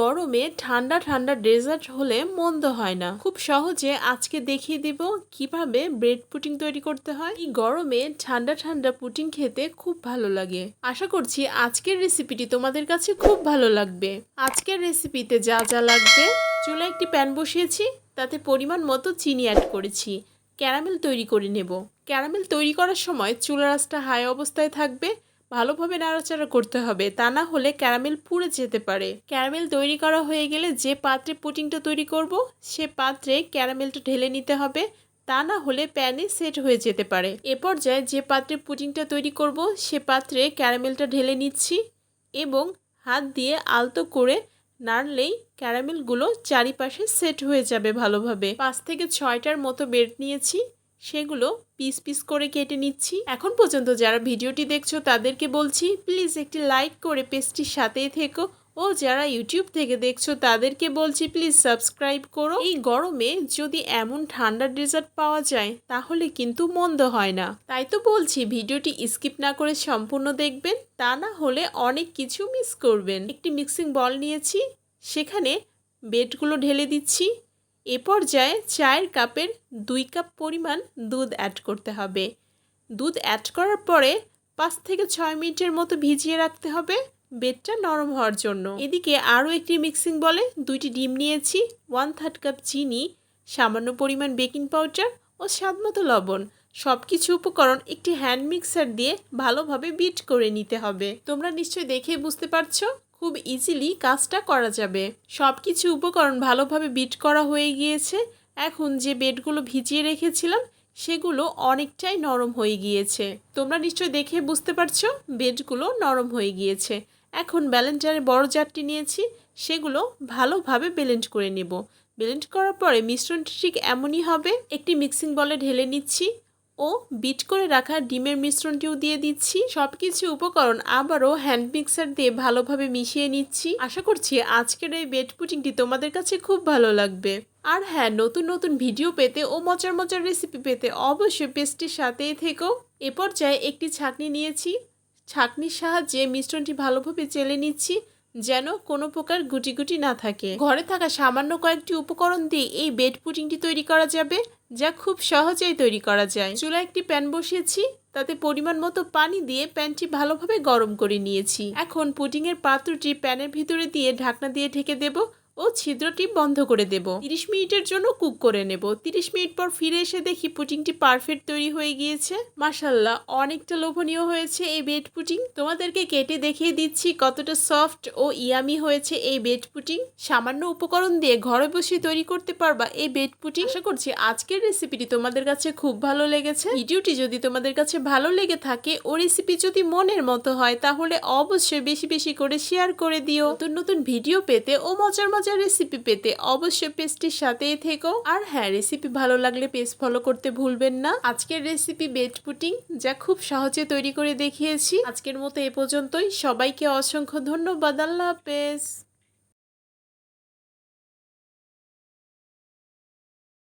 গরমে ঠান্ডা ঠান্ডা ডেজার্ট হলে মন্দ হয় না। খুব সহজে আজকে দেখিয়ে দিব কীভাবে ব্রেড পুটিং তৈরি করতে হয়। এই গরমে ঠান্ডা ঠান্ডা পুটিং খেতে খুব ভালো লাগে। আশা করছি আজকের রেসিপিটি তোমাদের কাছে খুব ভালো লাগবে। আজকের রেসিপিতে যা যা লাগবে চুলা একটি প্যান বসিয়েছি, তাতে পরিমাণ মতো চিনি অ্যাড করেছি। ক্যারামেল তৈরি করে নেব। ক্যারামেল তৈরি করার সময় চুলা রাসটা হাই অবস্থায় থাকবে। ভালোভাবে নাড়াচাড়া করতে হবে, তা না হলে ক্যারামেল পুড়ে যেতে পারে। ক্যারামেল তৈরি করা হয়ে গেলে যে পাত্রে পুটিংটা তৈরি করব, সে পাত্রে ক্যারামেলটা ঢেলে নিতে হবে, তা না হলে প্যানে সেট হয়ে যেতে পারে। এ পর্যায়ে যে পাত্রে পুটিংটা তৈরি করব, সে পাত্রে ক্যারামেলটা ঢেলে নিচ্ছি এবং হাত দিয়ে আলতো করে নাড়লেই ক্যারামেলগুলো চারিপাশে সেট হয়ে যাবে ভালোভাবে। পাঁচ থেকে ছয়টার মতো বেড নিয়েছি সেগুলো পিস পিস করে কেটে নিচ্ছি। এখন পর্যন্ত যারা ভিডিওটি দেখছ, তাদেরকে বলছি প্লিজ একটি লাইক করে পেস্টটির সাথেই থেকো। ও যারা ইউটিউব থেকে দেখছ, তাদেরকে বলছি প্লিজ সাবস্ক্রাইব করো। এই গরমে যদি এমন ঠান্ডা ডেজার্ট পাওয়া যায়, তাহলে কিন্তু মন্দ হয় না। তাই তো বলছি, ভিডিওটি স্কিপ না করে সম্পূর্ণ দেখবেন, তা না হলে অনেক কিছু মিস করবেন। একটি মিক্সিং বল নিয়েছি, সেখানে বেডগুলো ঢেলে দিচ্ছি। এ পর্যায়ে চায়ের কাপের দুই কাপ পরিমাণ দুধ অ্যাড করতে হবে। দুধ অ্যাড করার পরে পাঁচ থেকে ছয় মিনিটের মতো ভিজিয়ে রাখতে হবে বেডটা নরম হওয়ার জন্য। এদিকে আরও একটি মিক্সিং বলে দুইটি ডিম নিয়েছি ওয়ান থার্ড কাপ চিনি, সামান্য পরিমাণ বেকিং পাউডার ও স্বাদমতো লবণ। সব কিছু উপকরণ একটি হ্যান্ড মিক্সার দিয়ে ভালোভাবে বিট করে নিতে হবে। তোমরা নিশ্চয়ই দেখে বুঝতে পারছ খুব ইজিলি কাজটা করা যাবে। সব কিছু উপকরণ ভালোভাবে বিট করা হয়ে গিয়েছে। এখন যে বেডগুলো ভিজিয়ে রেখেছিলাম, সেগুলো অনেকটাই নরম হয়ে গিয়েছে। তোমরা নিশ্চয়ই দেখে বুঝতে পারছ, বেডগুলো নরম হয়ে গিয়েছে। এখন ব্যালেন্ডারের বড় জারটি নিয়েছি, সেগুলো ভালোভাবে ব্লেন্ড করে নেব। ব্লেন্ড করার পরে মিশ্রণটি ঠিক এমনই হবে। একটি মিক্সিং বলে ঢেলে নিচ্ছি। ও বিট করে রাখা ডিমের মিশ্রণটিও দিয়ে দিচ্ছি। সব কিছু উপকরণ আবারও হ্যান্ড মিক্সার দিয়ে ভালোভাবে মিশিয়ে নিচ্ছি। আশা করছি আজকের এই বেড পুটিংটি তোমাদের কাছে খুব ভালো লাগবে। আর হ্যাঁ নতুন নতুন ভিডিও পেতে ও মজার মজার রেসিপি পেতে অবশ্যই পেস্টটির সাথেই থেকো। এ পর্যায়ে একটি ছাকনি নিয়েছি। ছাকনির সাহায্যে মিশ্রণটি ভালোভাবে চেলে নিচ্ছি। যেন কোনো প্রকার গুটি গুটি না থাকে। ঘরে থাকা সামান্য কয়েকটি উপকরণ দিয়ে এই বেড পুটিংটি তৈরি করা যাবে, যা খুব সহজেই তৈরি করা যায়। চুলা একটি প্যান বসিয়েছি, তাতে পরিমাণ মতো পানি দিয়ে প্যানটি ভালোভাবে গরম করে নিয়েছি। এখন পুডিংয়ের পাত্রটি প্যানের ভিতরে দিয়ে ঢাকনা দিয়ে ঢেকে দেব। ও ছিদ্রটি বন্ধ করে দেব। তিরিশ মিনিটের জন্য কুক করে নেব। তিরিশ মিনিট পর ফিরে এসে দেখি পুটিংটি পারফেক্ট তৈরি হয়ে গিয়েছে। মাসাল্লাহ অনেকটা লোভনীয় হয়েছে এই বেড পুটিং। তোমাদেরকে কেটে দেখিয়ে দিচ্ছি কতটা সফট ও ইয়ামি হয়েছে এই বেড পুটিং। সামান্য উপকরণ দিয়ে ঘরে বসে তৈরি করতে পারবা এই বেড পুটিং। আশা করছি আজকের রেসিপিটি তোমাদের কাছে খুব ভালো লেগেছে। ভিডিওটি যদি তোমাদের কাছে ভালো লেগে থাকে, ও রেসিপি যদি মনের মতো হয়, তাহলে অবশ্যই বেশি বেশি করে শেয়ার করে দিও। নতুন নতুন ভিডিও পেতে ও মজার মজার রেসিপি পেতে অবশ্যই পেজটির সাথেই থেকো। আর হ্যাঁ রেসিপি ভালো লাগলে পেজ ফলো করতে ভুলবেন না। আজকের রেসিপি বেড পুটিং যা খুব সহজে তৈরি করে দেখিয়েছি। আজকের মতো এ পর্যন্তই। সবাইকে অসংখ্য ধন্যবাদ। আল্লাহ হাফেজ।